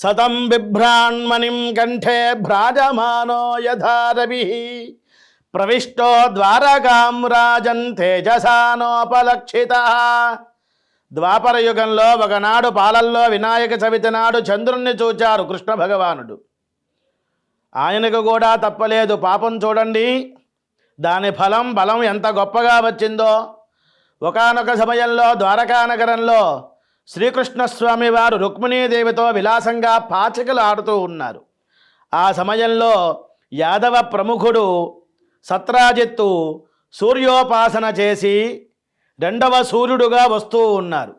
సతం బిభ్రాణ్మణిం కంఠే భ్రాజమానో యథారవి ప్రవిష్టో ద్వారకాం రాజన్ తేజసానోపలక్షిత. ద్వాపర యుగంలో ఒకనాడు పాలల్లో వినాయక చవితి నాడు చంద్రుణ్ణి చూచారు కృష్ణ భగవానుడు. ఆయనకు కూడా తప్పలేదు పాపం చూడండి. దాని ఫలం బలం ఎంత గొప్పగా వచ్చిందో. ఒకానొక సమయంలో ద్వారకా నగరంలో శ్రీకృష్ణస్వామి వారు రుక్మిణీదేవితో విలాసంగా పాచికలు ఆడుతూ ఉన్నారు. ఆ సమయంలో యాదవ ప్రముఖుడు సత్రాజిత్తు సూర్యోపాసన చేసి రెండవ సూర్యుడుగా వస్తూ ఉన్నారు.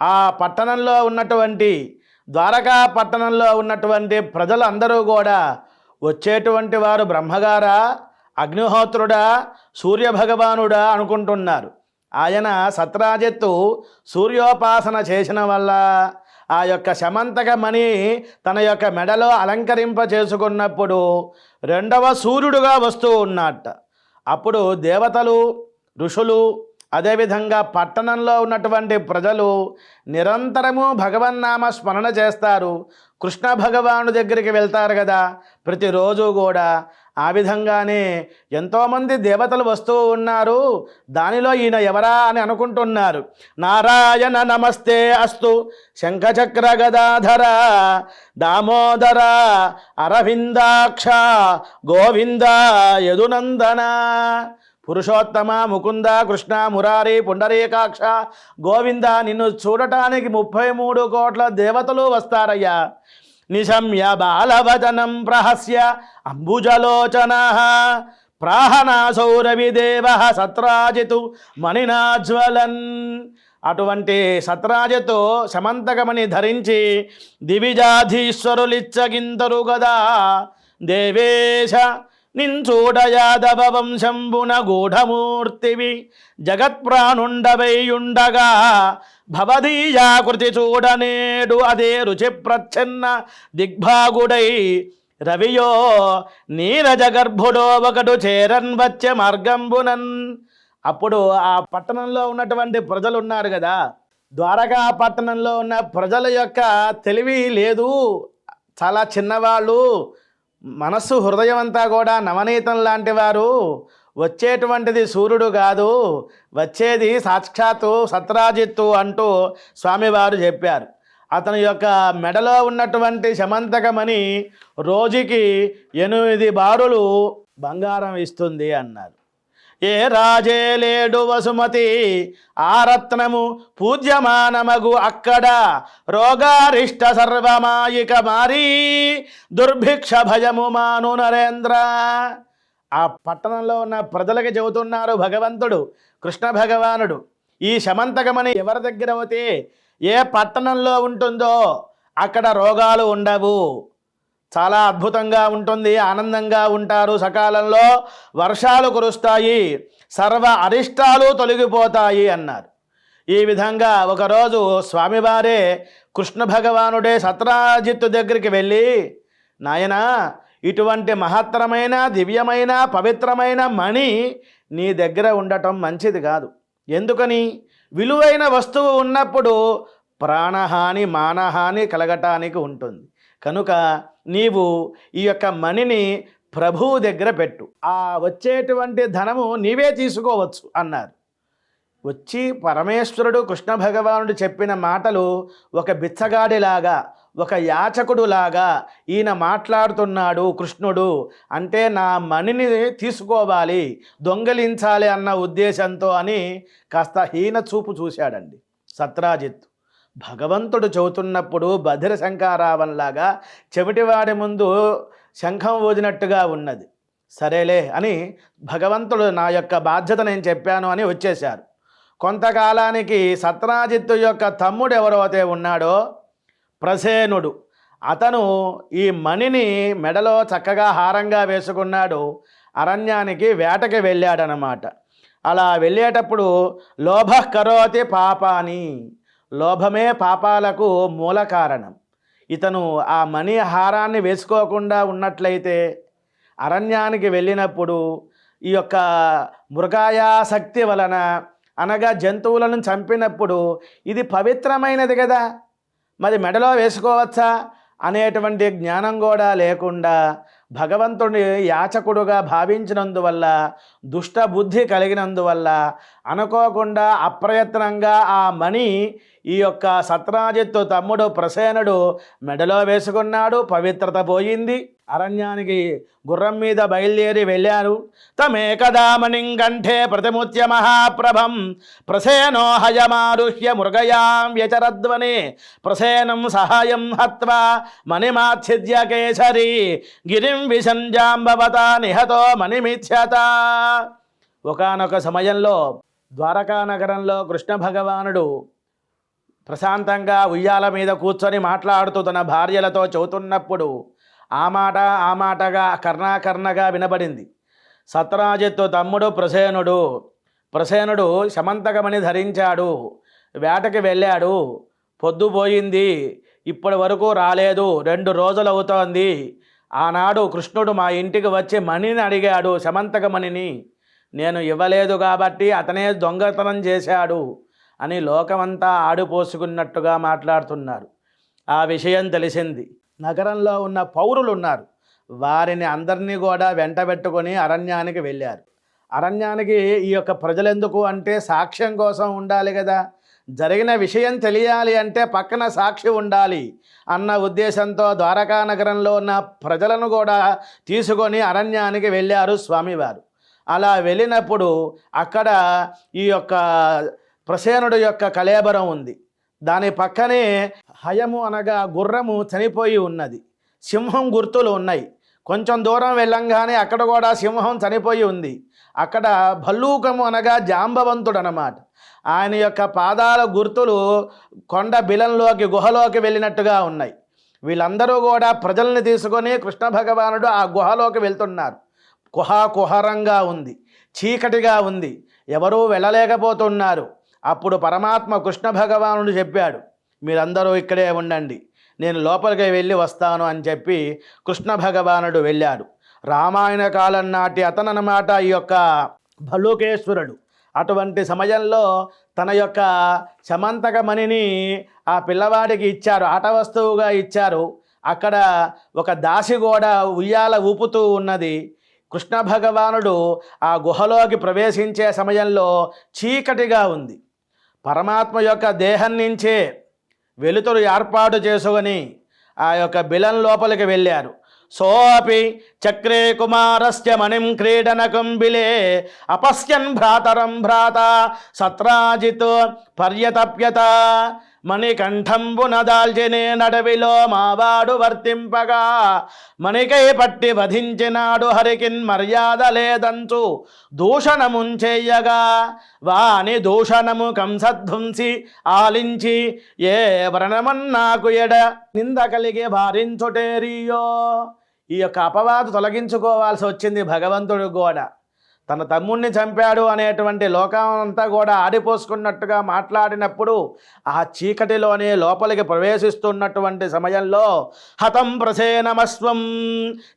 ఆ పట్టణంలో ఉన్నటువంటి ద్వారకా పట్టణంలో ఉన్నటువంటి ప్రజలందరూ కూడా వచ్చేటువంటి వారు బ్రహ్మగారా అగ్నిహోత్రుడా సూర్యభగవానుడా అనుకుంటున్నారు. ఆయన సత్రాజిత్తు సూర్యోపాసన చేసిన వల్ల ఆ యొక్క శమంతక మణి తన యొక్క మెడలో అలంకరింప చేసుకున్నప్పుడు రెండవ సూర్యుడుగా వస్తూ ఉన్నట్ట. అప్పుడు దేవతలు ఋషులు అదేవిధంగా పట్టణంలో ఉన్నటువంటి ప్రజలు నిరంతరము భగవన్నామ స్మరణ చేస్తారు. కృష్ణ భగవాను దగ్గరికి వెళ్తారు కదా. ప్రతిరోజు కూడా ఆ విధంగానే ఎంతోమంది దేవతలు వస్తూ ఉన్నారు. దానిలో ఈయన ఎవరా అని అనుకుంటున్నారు. నారాయణ నమస్తే అస్తు. శంఖచక్ర గదాధర. దామోదర. అరవిందాక్ష. గోవింద యదునందన. పురుషోత్తమ ముకుంద కృష్ణ మురారి పుండరీకాక్ష. గోవింద నిన్ను చూడటానికి ముప్పై మూడు కోట్ల దేవతలు వస్తారయ్యా. నిశమ్య బాలవచనం ప్రహస్య అంబుజలోచన. ప్రాహనాసౌరవిదేవ సత్రాజితు మణినాజ్వలన్. అటువంటి సత్రాజతో సమంతకమని ధరించి దివిజాధీశ్వరులిచ్చగింతరు గదా. దేవేశ నించూడ యాదవ వంశంబున గూఢమూర్తివి జగత్ప్రాణుండవైయుండగా భవదీయాకృతి చూడనేడు అదే రుచి ప్రచ్ఛన్న దిగ్భాగుడై. రవియో నీరజగర్భుడో ఒకడు చేరన్ వచ్చే మార్గంబునన్. అప్పుడు ఆ పట్టణంలో ఉన్నటువంటి ప్రజలు ఉన్నారు కదా. ద్వారకా పట్టణంలో ఉన్న ప్రజల యొక్క తెలివి లేదు. చాలా చిన్నవాళ్ళు. మనస్సు హృదయం అంతా కూడా నవనీతం లాంటి వారు. వచ్చేటువంటిది సూర్యుడు కాదు వచ్చేది సాక్షాత్తు సత్రాజిత్తు అంటూ స్వామివారు చెప్పారు. అతని యొక్క మెడలో ఉన్నటువంటి శమంతకమని రోజుకి ఎనిమిది బారులు బంగారం ఇస్తుంది అన్నారు. ఏ రాజే లేడు వసుమతి ఆ రత్నము పూజ్యమానమగు అక్కడ. రోగారిష్ట సర్వమాయిక మారీ దుర్భిక్ష భయము మాను నరేంద్ర. ఆ పట్టణంలో ఉన్న ప్రజలకు చెబుతున్నారు భగవంతుడు కృష్ణ భగవానుడు. ఈ శమంతకమని ఎవరి దగ్గర అవుతే ఏ పట్టణంలో ఉంటుందో అక్కడ రోగాలు ఉండవు. చాలా అద్భుతంగా ఉంటుంది ఆనందంగా ఉంటారు సకాలంలో. వర్షాలు కురుస్తాయి సర్వ అరిష్టాలు తొలగిపోతాయి అన్నారు. ఈ విధంగా ఒకరోజు స్వామివారే కృష్ణ భగవానుడే సత్రాజిత్తు దగ్గరికి వెళ్ళి నాయనా ఇటువంటి మహత్తరమైన దివ్యమైన పవిత్రమైన మణి నీ దగ్గర ఉండటం మంచిది కాదు. ఎందుకని? విలువైన వస్తువు ఉన్నప్పుడు ప్రాణహాని మానహాని కలగటానికి ఉంటుంది. కనుక నీవు ఈ యొక్క మణిని ప్రభువు దగ్గర పెట్టు. ఆ వచ్చేటువంటి ధనము నీవే తీసుకోవచ్చు అన్నారు. వచ్చి పరమేశ్వరుడు కృష్ణ భగవానుడు చెప్పిన మాటలు ఒక బిచ్చగాడిలాగా ఒక యాచకుడులాగా ఈయన మాట్లాడుతున్నాడు కృష్ణుడు అంటే నా మణిని తీసుకోవాలి దొంగలించాలి అన్న ఉద్దేశంతో అని కాస్త హీన చూపు చూశాడండి సత్రాజిత్. భగవంతుడు చెబుతున్నప్పుడు బధిర శంకారావంలాగా చెవిటివాడి ముందు శంఖం ఊదినట్టుగా ఉన్నది. సరేలే అని భగవంతుడు నా యొక్క బాధ్యత నేను చెప్పాను అని వచ్చేశారు. కొంతకాలానికి సత్రాజిత్తు యొక్క తమ్ముడు ఎవరైతే ఉన్నాడో ప్రసేనుడు. అతను ఈ మణిని మెడలో చక్కగా హారంగా వేసుకున్నాడు. అరణ్యానికి వేటకి వెళ్ళాడనమాట అలా వెళ్ళేటప్పుడు లోభ కరోతి పాపాని. లోభమే పాపాలకు మూల కారణం. ఇతను ఆ మణి హారాన్ని వేసుకోకుండా ఉన్నట్లయితే అరణ్యానికి వెళ్ళినప్పుడు ఈ యొక్క మృగాయాసక్తి వలన అనగా జంతువులను చంపినప్పుడు ఇది పవిత్రమైనది కదా. మరి మెడలో వేసుకోవచ్చా అనేటువంటి జ్ఞానం కూడా లేకుండా భగవంతుని యాచకుడుగా భావించినందువల్ల దుష్టబుద్ధి కలిగినందువల్ల అనుకోకుండా అప్రయత్నంగా ఆ మణి ఈ యొక్క సత్రాజిత్తు తమ్ముడు ప్రసేనుడు మెడలో వేసుకున్నాడు పవిత్రత పోయింది. అరణ్యానికి గుర్రం మీద బయలుదేరి వెళ్ళారు. తమేకదామణిం కంఠే ప్రతిముత్య మహాప్రభం. ప్రసేనో హయమారుహ్య మృగయాం వ్యచరద్వనే ప్రసేనం సహాయం హత్వా మణిమాచ్ఛిద్య కేసరి. గిరిం విషంజాంబవత నిహతో మణిమిథ్యత. ఒకానొక సమయంలో ద్వారకా నగరంలో కృష్ణ భగవానుడు ప్రశాంతంగా ఉయ్యాల మీద కూర్చొని మాట్లాడుతూ తన భార్యలతో చెబుతున్నప్పుడు ఆ మాట ఆ మాటగా కర్ణాకర్ణగా వినబడింది. సత్రాజిత్తు తమ్ముడు ప్రసేనుడు ప్రసేనుడు శమంతకమని ధరించాడు వేటకి వెళ్ళాడు. పొద్దుపోయింది ఇప్పటి వరకు రాలేదు రెండు రోజులు అవుతోంది. ఆనాడు కృష్ణుడు మా ఇంటికి వచ్చి మణిని అడిగాడు శమంతకమణిని నేను ఇవ్వలేదు కాబట్టి అతనే దొంగతనం చేశాడు. అని లోకమంతా ఆడిపోసుకున్నట్టుగా మాట్లాడుతున్నారు. ఆ విషయం తెలిసింది. నగరంలో ఉన్న పౌరులు ఉన్నారు వారిని అందరినీ కూడా వెంటబెట్టుకొని అరణ్యానికి వెళ్ళారు. అరణ్యానికి ఈ యొక్క ప్రజలెందుకు అంటే సాక్ష్యం కోసం ఉండాలి కదా జరిగిన విషయం తెలియాలి అంటే పక్కన సాక్షి ఉండాలి అన్న ఉద్దేశంతో ద్వారకా నగరంలో ఉన్న ప్రజలను కూడా తీసుకొని అరణ్యానికి వెళ్ళారు స్వామివారు. అలా వెళ్ళినప్పుడు అక్కడ ఈ యొక్క ప్రసేనుడు యొక్క కలేబరం ఉంది. దాని పక్కనే హయము అనగా గుర్రము చనిపోయి ఉన్నది. సింహం గుర్తులు ఉన్నాయి. కొంచెం దూరం వెళ్ళంగానే అక్కడ కూడా సింహం చనిపోయి ఉంది. అక్కడ భల్లూకము అనగా జాంబవంతుడు అన్నమాట ఆయన యొక్క పాదాల గుర్తులు కొండ బిలంలోకి గుహలోకి వెళ్ళినట్టుగా ఉన్నాయి. వీళ్ళందరూ కూడా ప్రజల్ని తీసుకొని కృష్ణ భగవానుడు ఆ గుహలోకి వెళ్తున్నారు. గుహ కుహరంగా ఉంది. చీకటిగా ఉంది. ఎవరూ వెళ్ళలేకపోతున్నారు. అప్పుడు పరమాత్మ కృష్ణ భగవానుడు చెప్పాడు మీరందరూ ఇక్కడే ఉండండి నేను లోపలికి వెళ్ళి వస్తాను అని చెప్పి కృష్ణ భగవానుడు వెళ్ళాడు. రామాయణ కాలం నాటి అతనన్నమాట ఈ యొక్క భలూకేశ్వరుడు అటువంటి సమయంలో తన యొక్క చమంతకమణిని ఆ పిల్లవాడికి ఇచ్చారు ఆట వస్తువుగా ఇచ్చారు. అక్కడ ఒక దాసి కూడా ఉయ్యాల ఊపుతూ ఉన్నది. కృష్ణ భగవానుడు ఆ గుహలోకి ప్రవేశించే సమయంలో చీకటిగా ఉంది. పరమాత్మ యొక్క దేహం నుంచే వెలుతురు ఏర్పాటు చేసుకొని ఆ యొక్క బిలం లోపలికి వెళ్ళారు. సోపి చక్రే కుమారస్య మణిం క్రీడనకం బిలే అపశ్యన్ భ్రాతరం భ్రాత సత్రాజిత్ పర్యతప్యత. మణికంఠంబున దాల్చినే నడవిలో మావాడు వర్తింపగా. మణికై పట్టి వధించినాడు హరికిన్ మర్యాద లేదంచు. దూషణముంచేయగా వాని దూషణము కంసధ్వంసి ఆలించి ఏ వ్రణమన్నాకు ఎడ నింద కలిగి భారించుటేరియో. ఈ యొక్క అపవాదు తొలగించుకోవాల్సి వచ్చింది భగవంతుడు కూడా. తన తమ్ముణ్ణి చంపాడు అనేటువంటి లోకమంతా కూడా ఆడిపోసుకున్నట్టుగా మాట్లాడినప్పుడు ఆ చీకటిలోనే లోపలికి ప్రవేశిస్తున్నటువంటి సమయంలో హతం ప్రసేనమస్వం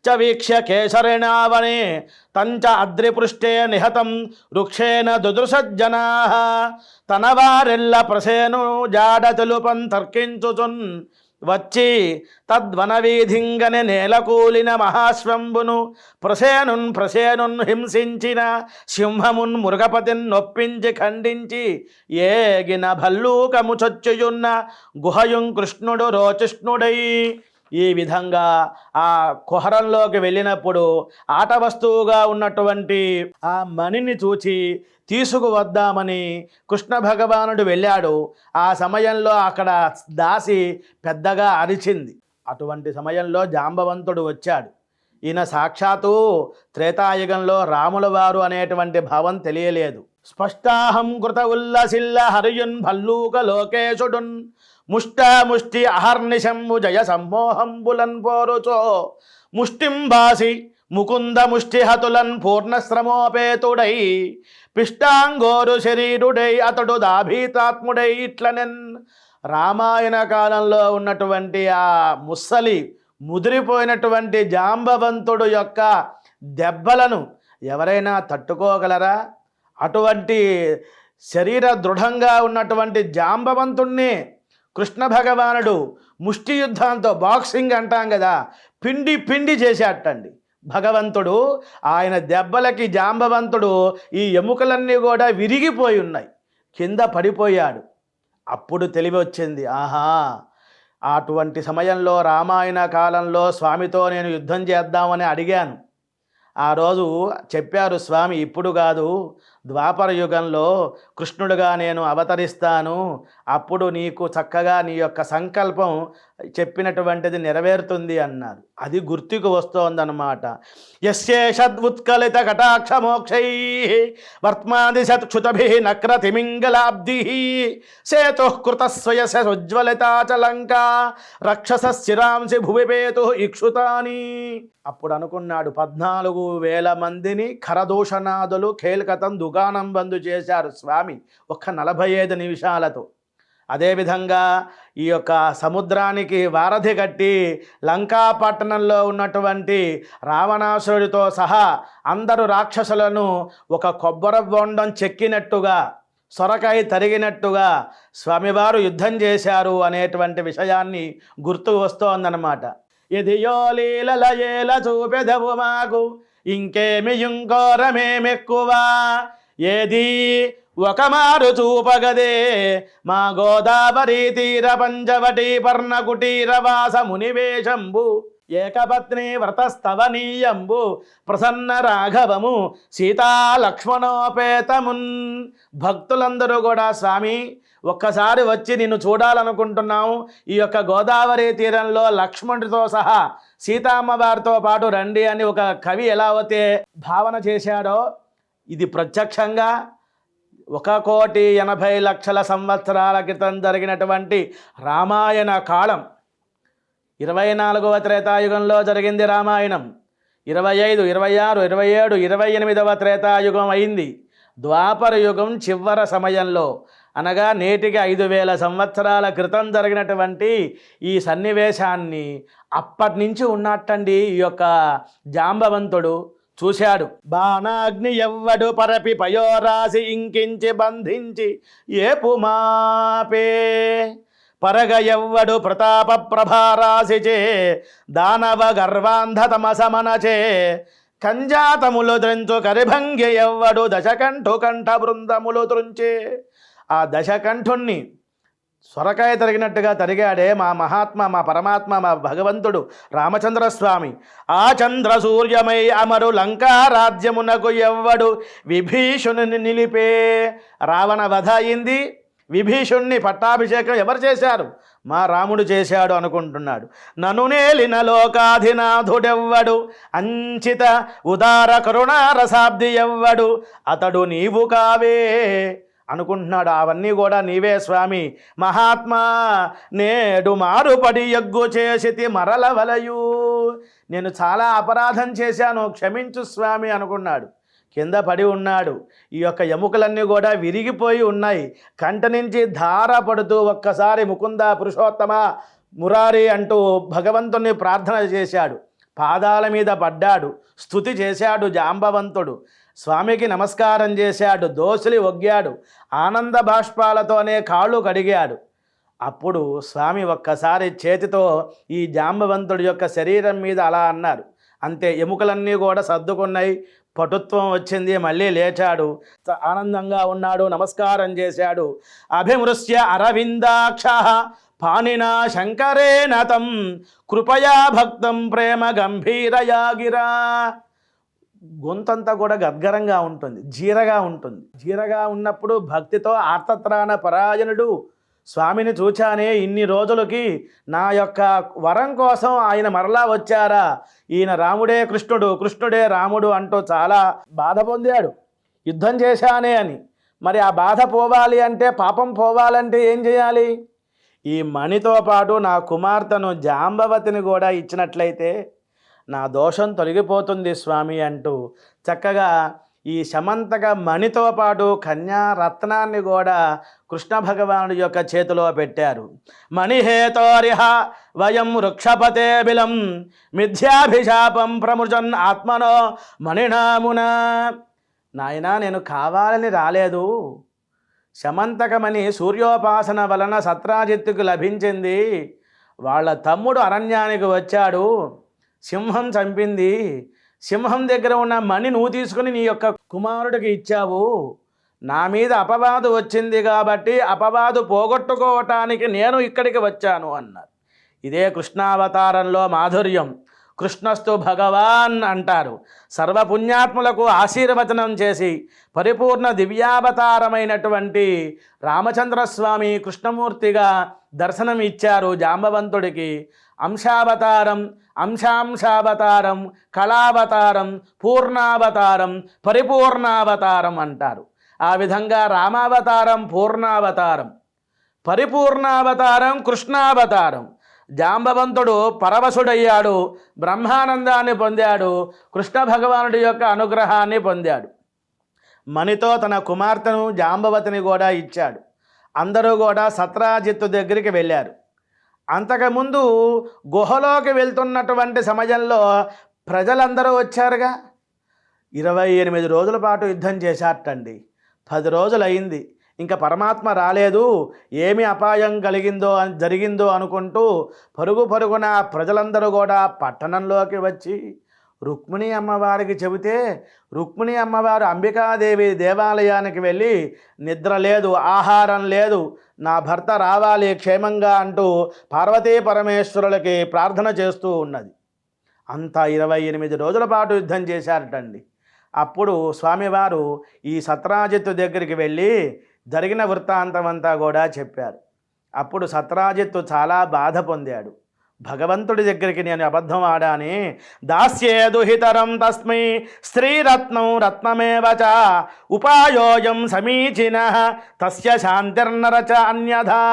చ వీక్ష్య కేసరిణావనే తంచ అద్రిపృష్టే నిహతం వృక్షేణ దుదృశజ్జనా. తన వారెల్ల ప్రసేను జాడ తెలుపం తర్కించుచున్ వచ్చి తద్వనవీధింగని నేలకూలిన మహాశ్వంబును ప్రసేనున్ ప్రసేనున్ హింసించిన సింహమున్ మృగపతిన్ నొప్పించి ఖండించి ఏగిన భల్లూకము చొచ్చుయున్న గుహయుం కృష్ణుడు రోచిష్ణుడై ఈ విధంగా ఆ కుహరంలోకి వెళ్ళినప్పుడు ఆట వస్తువుగా ఉన్నటువంటి ఆ మణిని చూచి తీసుకువద్దామని కృష్ణ భగవానుడు వెళ్ళాడు. ఆ సమయంలో అక్కడ దాసి పెద్దగా అరిచింది. అటువంటి సమయంలో జాంబవంతుడు వచ్చాడు. ఈయన సాక్షాత్తు త్రేతాయుగంలో రాముల వారు అనేటువంటి భావం తెలియలేదు. స్పష్టాహం కృత ఉల్లసిల్ల హరియున్ భల్లూక లోకేశుడున్ ముష్టాముష్టి అహర్నిశంబు జయ సమ్మోహంబులన్ పోరుచో. ముష్టిం బాసి ముకుంద ముష్టిహతులన్ పూర్ణశ్రమోపేతుడై. పిష్టాంగోరు శరీరుడై అతడు దాభీతాత్ముడై ఇట్లనెన్. రామాయణ కాలంలో ఉన్నటువంటి ఆ ముస్సలి ముదిరిపోయినటువంటి జాంబవంతుడు యొక్క దెబ్బలను ఎవరైనా తట్టుకోగలరా? అటువంటి శరీర దృఢంగా ఉన్నటువంటి జాంబవంతుణ్ణి కృష్ణ భగవానుడు ముష్టి యుద్ధంతో బాక్సింగ్ అంటాం కదా పిండి పిండి చేసేటండి. భగవంతుడు ఆయన దెబ్బలకి జాంబవంతుడు ఈ ఎముకలన్నీ కూడా విరిగిపోయి ఉన్నాయి. కింద పడిపోయాడు. అప్పుడు తెలివి వచ్చింది ఆహా అటువంటి సమయంలో రామాయణ కాలంలో స్వామితో నేను యుద్ధం చేద్దామని అడిగాను. ఆ రోజు చెప్పారు స్వామి ఇప్పుడు కాదు ద్వాపర యుగంలో కృష్ణుడుగా నేను అవతరిస్తాను. అప్పుడు నీకు చక్కగా నీ యొక్క సంకల్పం చెప్పినటువంటిది నెరవేరుతుంది అన్నారు అది గుర్తుకు వస్తోందనమాట యశేషద్ కటాక్షమోక్షై కటాక్ష మోక్షై వర్త్మాది సత్క్షుతభి నక్ర తిమింగలాబ్ది సేతు కృత స్వయస ఉజ్వలితాచలంక రక్షస శిరాంసి భువిపేతు ఇక్షుతాని. అప్పుడు అనుకున్నాడు పద్నాలుగు వేల మందిని ఖరదూషణాదులు ఖేల్కతం దుకాణం బంద్ చేశారు స్వామి ఒక్క నలభై ఐదు నిమిషాలతో. అదేవిధంగా ఈ యొక్క సముద్రానికి వారధి కట్టి లంకాపట్టణంలో ఉన్నటువంటి రావణాసురుడితో సహా అందరు రాక్షసులను ఒక కొబ్బరి బొండం చెక్కినట్టుగా సొరకాయ తరిగినట్టుగా స్వామివారు యుద్ధం చేశారు అనేటువంటి విషయాన్ని గుర్తుకు వస్తోందనమాట ఇదియో లీలల చూపెదవు మాకు ఇంకేమి ఇంకోరమేమెక్కువ? ఏది ఒక మారు చూపగదే? మా గోదావరి తీర పంచవటి పర్ణ కుటీర ఏకపత్ని వ్రతస్తవనీయంబు ప్రసన్న రాఘవము సీతా లక్ష్మణోపేతమున్ భక్తులందరూ కూడా స్వామి ఒక్కసారి వచ్చి నిన్ను చూడాలనుకుంటున్నాము. ఈ యొక్క గోదావరి తీరంలో లక్ష్మణుడితో సహా సీతామ్మవారితో పాటు రండి అని ఒక కవి ఎలా అయితే భావన చేశాడో ఇది ప్రత్యక్షంగా ఒక కోటి ఎనభై లక్షల సంవత్సరాల క్రితం జరిగినటువంటి రామాయణ కాలం. ఇరవై నాలుగవ త్రేతాయుగంలో జరిగింది రామాయణం. ఇరవై ఐదు ఇరవై ఆరు ఇరవై ఏడు ఇరవై ఎనిమిదవ త్రేతాయుగం అయింది. ద్వాపర యుగం చివర సమయంలో అనగా నేటికి ఐదు వేల సంవత్సరాల క్రితం జరిగినటువంటి ఈ సన్నివేశాన్ని అప్పటి నుంచి ఉన్నట్టండి ఈ యొక్క జాంబవంతుడు చూశాడు. బాణాగ్ని ఎవ్వడు పరపి పయోరాసి ఇంకించి బంధించి ఏపుమాపే పరగ ఎవ్వడు ప్రతాప ప్రభారాశిచే దానవ గర్వాంధతమసమనచే కంజాతములు త్రించు కరిభంగి ఎవ్వడు దశకంఠు కంఠ బృందములు త్రుంచే ఆ దశకంఠుణ్ణి సొరకాయ తరిగినట్టుగా తరిగాడే మా మహాత్మ మా పరమాత్మ మా భగవంతుడు రామచంద్రస్వామి. ఆ చంద్ర సూర్యమై అమరు లంకారాజ్యమునకు ఎవ్వడు విభీషణుని నిలిపే రావణ వధ అయింది. విభీషుణ్ణి పట్టాభిషేకం ఎవరు చేశారు? మా రాముడు చేశాడు అనుకుంటున్నాడు. నను నేలిన లోకాధినాథుడెవ్వడు? అంచిత ఉదార కరుణారసాబ్ది ఎవ్వడు? అతడు నీవు కావే. అనుకుంటున్నాడు. అవన్నీ కూడా నీవే స్వామి. మహాత్మా నేడు మారుపడి ఎగ్గు చేసితి మరల వలయు నేను చాలా అపరాధం చేశాను క్షమించు స్వామి అనుకున్నాడు. కింద పడి ఉన్నాడు. ఈ యొక్క ఎముకలన్నీ కూడా విరిగిపోయి ఉన్నాయి. కంట నుంచి ధార పడుతూ ఒక్కసారి ముకుంద పురుషోత్తమ మురారి అంటూ భగవంతుని ప్రార్థన చేశాడు. పాదాల మీద పడ్డాడు. స్థుతి చేశాడు జాంబవంతుడు. స్వామికి నమస్కారం చేశాడు దోసులి ఒగ్గాడు ఆనంద బాష్పాలతోనే కాళ్ళు కడిగాడు. అప్పుడు స్వామి ఒక్కసారి చేతితో ఈ జాంబవంతుడి యొక్క శరీరం మీద అలా అన్నారు. అంతే ఎముకలన్నీ కూడా సర్దుకున్నాయి. పటుత్వం వచ్చింది మళ్ళీ లేచాడు. ఆనందంగా ఉన్నాడు నమస్కారం చేశాడు. అభిమృశ్య అరవిందాక్ష పాణినా శంకరేణ తం కృపయా భక్తం ప్రేమ గంభీరయా గిరా గొంతంతా కూడా గద్గరంగా ఉంటుంది జీరగా ఉంటుంది. జీరగా ఉన్నప్పుడు భక్తితో ఆర్తత్రాణ పరాయణుడు స్వామిని చూచానే ఇన్ని రోజులకి నా యొక్క వరం కోసం ఆయన మరలా వచ్చారా? ఈయన రాముడే కృష్ణుడు కృష్ణుడే రాముడు అంటూ చాలా బాధ పొందాడు. యుద్ధం చేశానే అని. మరి ఆ బాధ పోవాలి అంటే పాపం పోవాలంటే ఏం చేయాలి? ఈ మణితో పాటు నా కుమార్తెను జాంబవతిని కూడా ఇచ్చినట్లయితే నా దోషం తొలగిపోతుంది స్వామి అంటూ చక్కగా ఈ శమంతక మణితో పాటు కన్యా రత్నాన్ని కూడా కృష్ణ భగవానుడి యొక్క చేతిలో పెట్టారు. మణిహేతోరిహ వయం వృక్షపతే బిలం మిథ్యాభిశాపం ప్రమృజన్ ఆత్మనో మణినామున. నాయనా నేను కావాలని రాలేదు. శమంతకమని సూర్యోపాసన వలన సత్రాజిత్తుకు లభించింది. వాళ్ళ తమ్ముడు అరణ్యానికి వచ్చాడు. సింహం చంపింది. సింహం దగ్గర ఉన్న మణి నువ్వు తీసుకుని నీ యొక్క కుమారుడికి ఇచ్చావు. నా మీద అపవాదు వచ్చింది కాబట్టి అపవాదు పోగొట్టుకోవటానికి నేను ఇక్కడికి వచ్చాను అన్నారు. ఇదే కృష్ణావతారంలో మాధుర్యం. కృష్ణస్తు భగవాన్ అంటారు. సర్వపుణ్యాత్ములకు ఆశీర్వచనం చేసి పరిపూర్ణ దివ్యావతారమైనటువంటి రామచంద్రస్వామి కృష్ణమూర్తిగా దర్శనం ఇచ్చారు జాంబవంతుడికి. అంశావతారం అంశాంశావతారం కళావతారం పూర్ణావతారం పరిపూర్ణావతారం అంటారు. ఆ విధంగా రామావతారం పూర్ణావతారం పరిపూర్ణావతారం కృష్ణావతారం. జాంబవంతుడు పరవశుడయ్యాడు బ్రహ్మానందాన్ని పొందాడు కృష్ణ భగవానుడి యొక్క అనుగ్రహాన్ని పొందాడు. మణితో తన కుమార్తెను జాంబవతిని కూడా ఇచ్చాడు. అందరూ కూడా సత్రాజిత్తు దగ్గరికి వెళ్ళారు. అంతకుముందు గుహలోకి వెళ్తున్నటువంటి సమయంలో ప్రజలందరూ వచ్చారుగా. ఇరవై ఎనిమిది రోజుల పాటు యుద్ధం చేశారటండి. పది రోజులు అయింది ఇంకా పరమాత్మ రాలేదు. ఏమి అపాయం కలిగిందో జరిగిందో అనుకుంటూ పరుగు పరుగున ప్రజలందరూ కూడా పట్టణంలోకి వచ్చి రుక్మిణి అమ్మవారికి చెబితే రుక్మిణి అమ్మవారు అంబికాదేవి దేవాలయానికి వెళ్ళి నిద్ర లేదు ఆహారం లేదు నా భర్త రావాలి క్షేమంగా అంటూ పార్వతీ పరమేశ్వరులకి ప్రార్థన చేస్తూ ఉన్నది. అంత ఇరవై ఎనిమిది రోజుల పాటు యుద్ధం చేశారటండి. అప్పుడు స్వామివారు ఈ సత్రాజిత్తు దగ్గరికి వెళ్ళి జరిగిన వృత్తాంతం అంతా కూడా చెప్పారు. అప్పుడు సత్రాజిత్తు చాలా బాధ పొందాడు. భగవంతుడి దగ్గరికి నేను అబద్ధం ఆడాని దాస్యేదుహితరం తస్మై స్త్రీరత్నం రత్నమేవచ ఉపాయోయం సమీచీన తస్య శాంతిర్నరచ అన్యథా.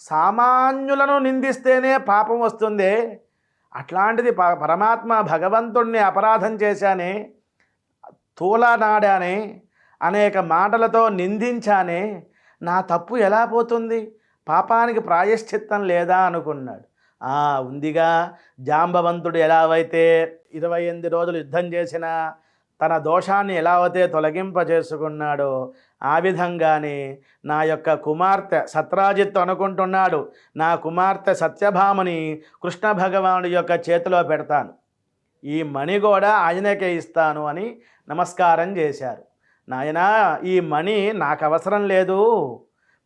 సామాన్యులను నిందిస్తేనే పాపం వస్తుంది. అట్లాంటిది ప పరమాత్మ భగవంతుణ్ణి అపరాధం చేశాని తూలనాడాని అనేక మాటలతో నిందించాని నా తప్పు ఎలా పోతుంది? పాపానికి ప్రాయశ్చిత్తం లేదా అనుకున్నాడు. ఉందిగా. జాంబవంతుడు ఎలా అయితే ఇరవై ఎనిమిది రోజులు యుద్ధం చేసిన తన దోషాన్ని ఎలా అయితే తొలగింపజేసుకున్నాడో ఆ విధంగానే నా యొక్క కుమార్తె సత్రాజిత్ అనుకుంటున్నాడు నా కుమార్తె సత్యభామని కృష్ణ భగవానుడి యొక్క చేతిలో పెడతాను. ఈ మణి కూడా ఆయనకే ఇస్తాను అని నమస్కారం చేశారు. నాయనా ఈ మణి నాకు అవసరం లేదు.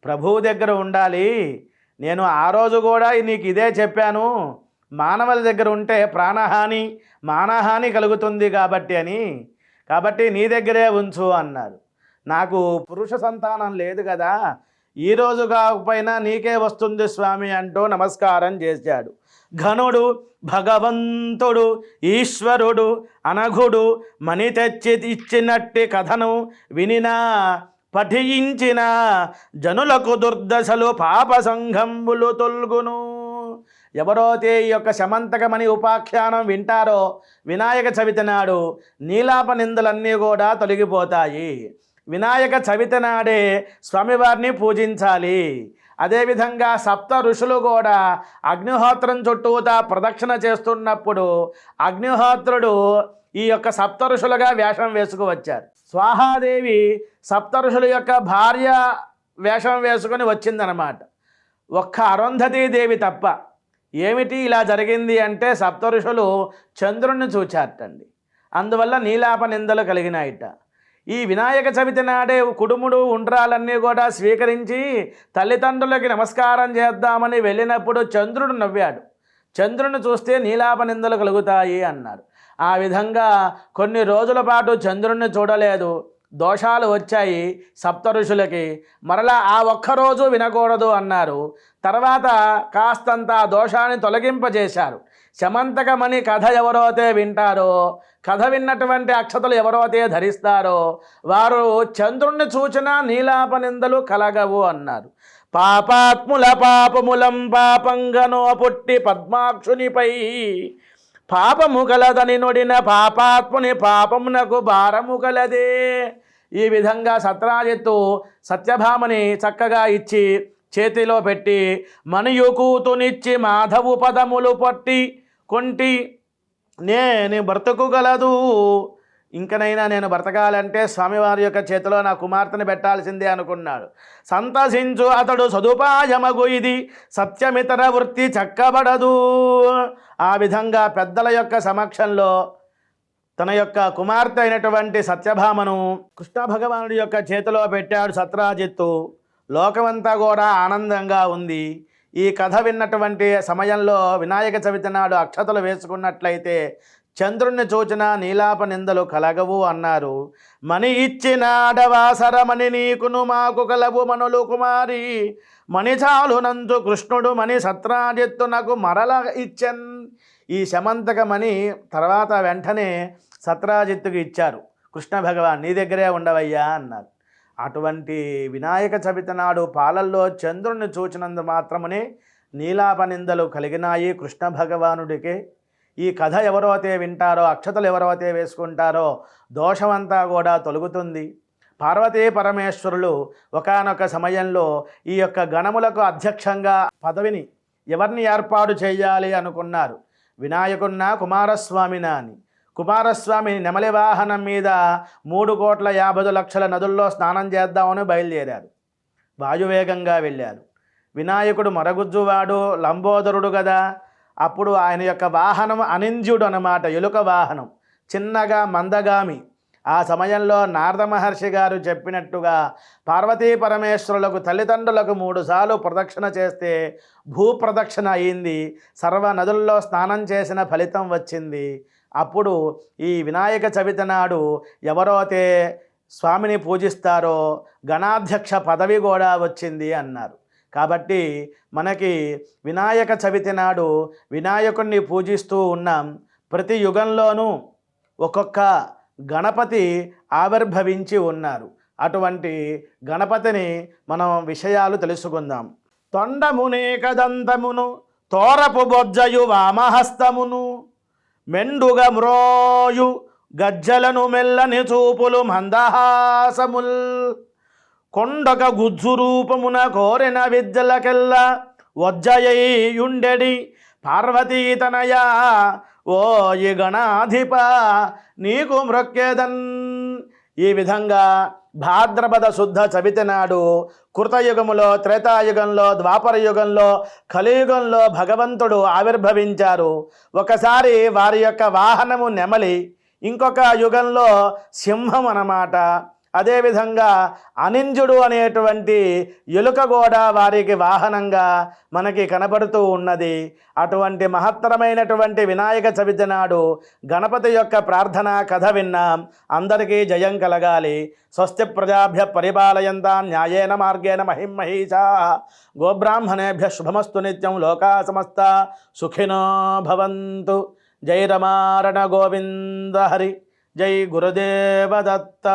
ప్రభువు దగ్గర ఉండాలి. నేను ఆ రోజు కూడా నీకు ఇదే చెప్పాను. మానవుల దగ్గర ఉంటే ప్రాణహాని మానహాని కలుగుతుంది కాబట్టి అని. కాబట్టి నీ దగ్గరే ఉంచు అన్నారు నాకు పురుష సంతానం లేదు కదా. ఈ రోజు కాకపోయినా నీకే వస్తుంది స్వామి అంటూ నమస్కారం చేశాడు. ఘనుడు భగవంతుడు ఈశ్వరుడు అనఘుడు మణి తెచ్చి ఇచ్చినట్టి కథను వినినా పఠించిన జనులకు దుర్దశలు పాప సంఘంబులు తొల్గును. ఎవరైతే ఈ యొక్క శమంతకమని ఉపాఖ్యానం వింటారో వినాయక చవితి నాడు నీలాప నిందలన్నీ కూడా తొలగిపోతాయి. వినాయక చవితి నాడే స్వామివారిని పూజించాలి. అదేవిధంగా సప్త ఋషులు కూడా అగ్నిహోత్రం చుట్టూతా ప్రదక్షిణ చేస్తున్నప్పుడు అగ్నిహోత్రుడు ఈ యొక్క సప్త ఋషులుగా వేషం వేసుకువచ్చారు స్వాహాదేవి సప్తరుషుల యొక్క భార్య వేషం వేసుకొని వచ్చిందనమాట ఒక్క అరుంధతీదేవి తప్ప ఏమిటి ఇలా జరిగింది అంటే సప్తరుషులు చంద్రుణ్ణి చూచారటండి. అందువల్ల నీలాప నిందలు కలిగినాయిట. ఈ వినాయక చవితి నాడే కుడుముడు ఉండ్రాలన్నీ కూడా స్వీకరించి తల్లిదండ్రులకి నమస్కారం చేద్దామని వెళ్ళినప్పుడు చంద్రుడు నవ్వాడు. చంద్రుని చూస్తే నీలాప నిందలు కలుగుతాయి అన్నారు. ఆ విధంగా కొన్ని రోజుల పాటు చంద్రుణ్ణి చూడలేదు. దోషాలు వచ్చాయి సప్త ఋషులకి. మరలా ఆ ఒక్కరోజు వినకూడదు అన్నారు. తర్వాత కాస్తంత ఆ దోషాన్ని తొలగింపజేశారు. శమంతకమని కథ ఎవరైతే వింటారో కథ విన్నటువంటి అక్షతలు ఎవరైతే ధరిస్తారో వారు చంద్రుణ్ణి చూచిన నీలాప నిందలు కలగవు అన్నారు. పాపాత్ముల పాపములం పాపంగనో పుట్టి పద్మాక్షునిపై పాపము కలదని నుడిన పాపాత్ముని పాపమునకు భారము కలదే ఈ విధంగా సత్రాజిత్తు సత్యభామని చక్కగా ఇచ్చి చేతిలో పెట్టి మణియుకూతునిచ్చి మాధవు పదములు పట్టి కొంటి నేను బ్రతుకుగలదు ఇంకనైనా నేను బ్రతకాలంటే స్వామివారి యొక్క చేతిలో నా కుమార్తెను పెట్టాల్సిందే అనుకున్నాడు. సంతసించు అతడు సదుపాయమగు ఇది. సత్యమితర వృత్తి చక్కబడదు. ఆ విధంగా పెద్దల యొక్క సమక్షంలో తన యొక్క కుమార్తె అయినటువంటి సత్యభామను కృష్ణ భగవానుడి యొక్క చేతిలో పెట్టాడు సత్రాజిత్తు. లోకమంతా కూడా ఆనందంగా ఉంది. ఈ కథ విన్నటువంటి సమయంలో వినాయక చవితి నాడు అక్షతలు వేసుకున్నట్లయితే చంద్రుణ్ణి చూచిన నీలాప నిందలు కలగవు అన్నారు. మణి ఇచ్చినాడవాసరమణి నీకును మాకు కలవు మనులు కుమారి. మణి చాలునందు కృష్ణుడు మణి సత్రాజిత్తునకు మరల ఇచ్చన్. ఈ శమంతకమణి తర్వాత వెంటనే సత్రాజిత్తుకు ఇచ్చారు. కృష్ణ భగవాన్ నీ దగ్గరే ఉండవయ్యా అన్నారు. అటువంటి వినాయక చవితి నాడు పాలల్లో చంద్రుణ్ణి చూచినందు మాత్రమునే నీలాపనిందలు కలిగినాయి కృష్ణ భగవానుడికి. ఈ కథ ఎవరైతే వింటారో అక్షతలు ఎవరైతే వేసుకుంటారో దోషమంతా కూడా తొలుగుతుంది. పార్వతీ పరమేశ్వరులు ఒకానొక సమయంలో ఈ యొక్క గణములకు అధ్యక్షంగా పదవిని ఎవరిని ఏర్పాటు చేయాలి అనుకున్నారు? వినాయకున్నా కుమారస్వామినా అని కుమారస్వామి నెమలి వాహనం మీద మూడు కోట్ల యాభై లక్షల నదుల్లో స్నానం చేద్దామని బయలుదేరారు. వాయువేగంగా వెళ్ళారు. వినాయకుడు మరగుజ్జువాడు లంబోదరుడు కదా అప్పుడు ఆయన యొక్క వాహనం అనింద్యుడు అనమాట ఎలుక వాహనం. చిన్నగా మందగామి. ఆ సమయంలో నారద మహర్షి గారు చెప్పినట్టుగా పార్వతీ పరమేశ్వరులకు తల్లిదండ్రులకు మూడుసార్లు ప్రదక్షిణ చేస్తే భూప్రదక్షిణ అయింది. సర్వ నదుల్లో స్నానం చేసిన ఫలితం వచ్చింది. అప్పుడు ఈ వినాయక చవితి నాడు ఎవరైతే స్వామిని పూజిస్తారో గణాధ్యక్ష పదవి కూడా వచ్చింది అన్నారు. కాబట్టి మనకి వినాయక చవితి నాడు వినాయకుణ్ణి పూజిస్తూ ఉన్నాం ప్రతి యుగంలోనూ ఒక్కొక్క గణపతి ఆవిర్భవించి ఉన్నారు. అటువంటి గణపతిని మనం విషయాలు తెలుసుకుందాం. తొండమునే కదంతమును తోరపు బొజ్జయు వామహస్తమును మెండుగ మ్రోయు గజ్జలను మెల్లని చూపులు మందహాసముల్. కొండక గుజ్జు రూపమున కోరిన విద్యలకెల్లా వజ్జయుండెడి పార్వతీతనయ ఓ ఈ గణాధిప నీకు మ్రొక్కేదన్. ఈ విధంగా భాద్రపద శుద్ధ చవితి నాడు కృతయుగములో త్రేతాయుగంలో ద్వాపర యుగంలో కలియుగంలో భగవంతుడు ఆవిర్భవించారు. ఒకసారి వారి యొక్క వాహనము నెమలి ఇంకొక యుగంలో సింహం అన్నమాట. అదేవిధంగా అనింజుడు అనేటువంటి ఎలుక కూడా వారికి వాహనంగా మనకి కనబడుతూ ఉన్నది. అటువంటి మహత్తరమైనటువంటి వినాయక చవితి నాడు గణపతి యొక్క ప్రార్థన కథ విన్నాం. అందరికీ జయం కలగాలి. స్వస్తి ప్రజాభ్య పరిపాలయంతా న్యాయేన మార్గేణ మహిమహీషా గోబ్రాహ్మణేభ్య శుభమస్తు నిత్యం లోకా సమస్త సుఖినో భవంతు. జై రమారణ గోవింద హరి. జై గురుదేవ దత్త.